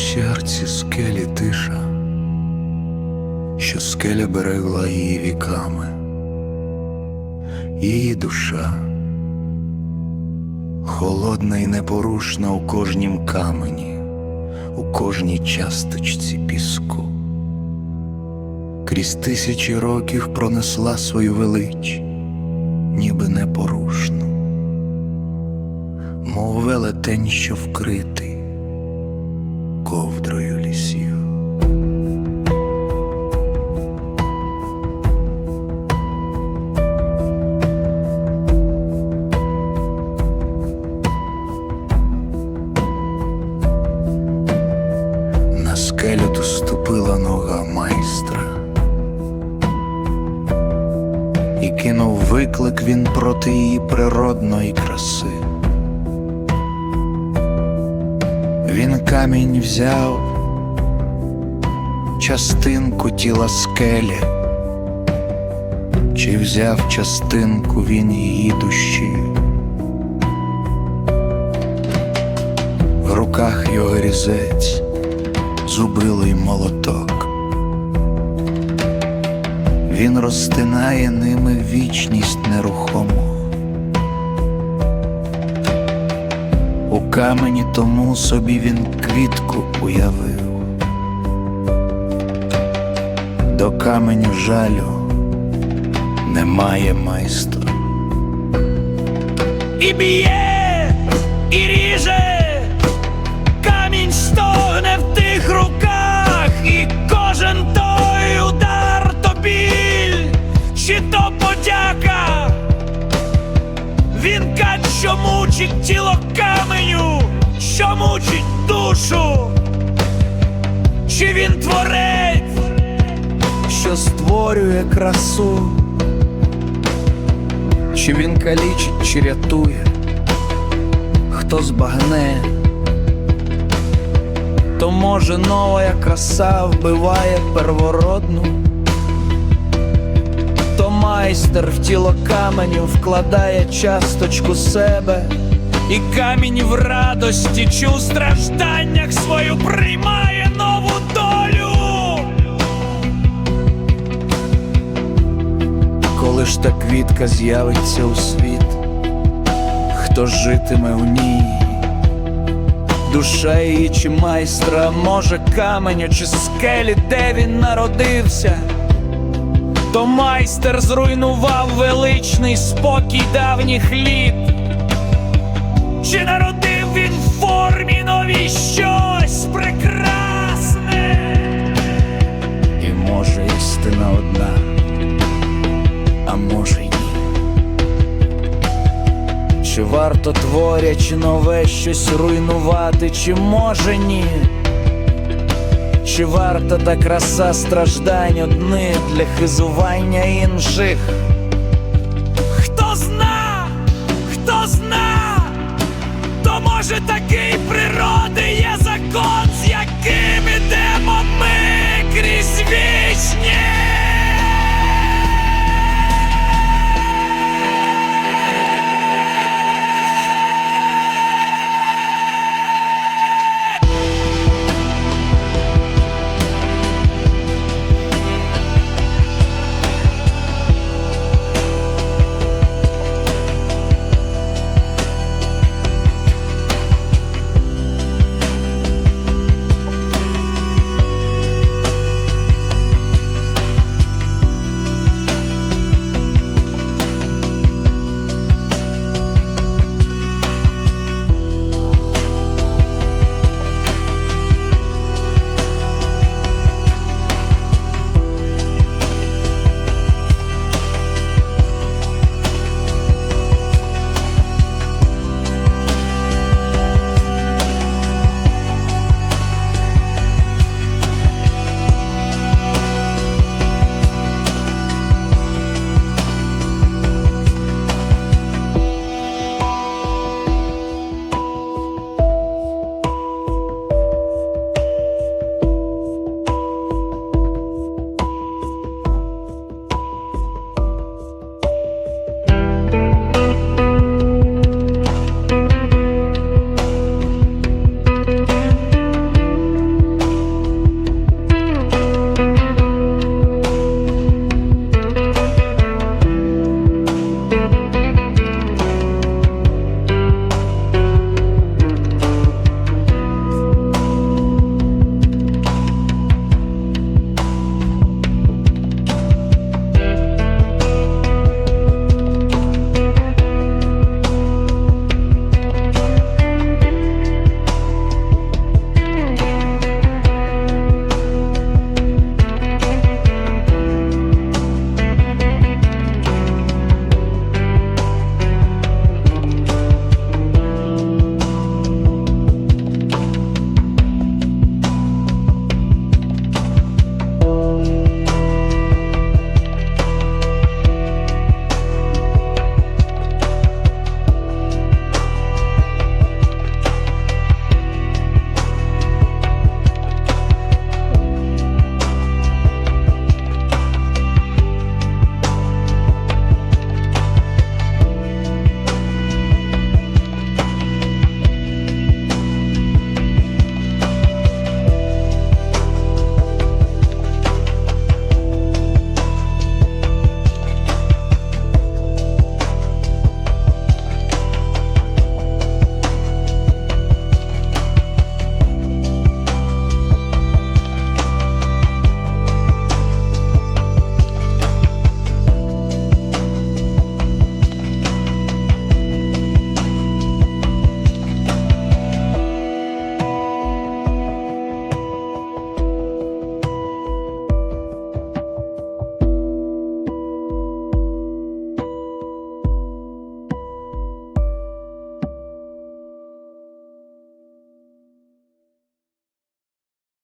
серці скелі тиша, що скеля берегла її віками, її душа, холодна і непорушна у кожнім камені, у кожній часточці піску. Крізь тисячі років пронесла свою велич, ніби непорушну, мов велетень, що вкритий На ступила нога майстра, і кинув виклик він проти її природної краси. Він камінь взяв, частинку тіла скелі, чи взяв частинку він її душі. В руках його різець, зубилий молоток. Він розтинає ними вічність нерухому. У камені тому собі він квітку уявив. До каменю жалю немає майстра. і б'є, і ріже, то подяка. Він кат, що мучить тіло каменю, що мучить душу, чи він творець, що створює красу, чи він калічить, чи рятує, хто збагне, то може нова краса вбиває первородну, майстер в тіло каменю вкладає часточку себе. і камінь в радості, чи у стражданнях свою приймає нову долю. Коли ж та квітка з'явиться у світ, хто житиме в ній? Душа її чи майстра, може каменю чи скелі, де він народився, То майстер зруйнував величний спокій давніх літ. Чи народив він в формі новій щось прекрасне? і може істина одна, а може й ні. Чи варто творячи нове щось руйнувати, чи може ні? Чи варта та краса страждань одних для хизування інших?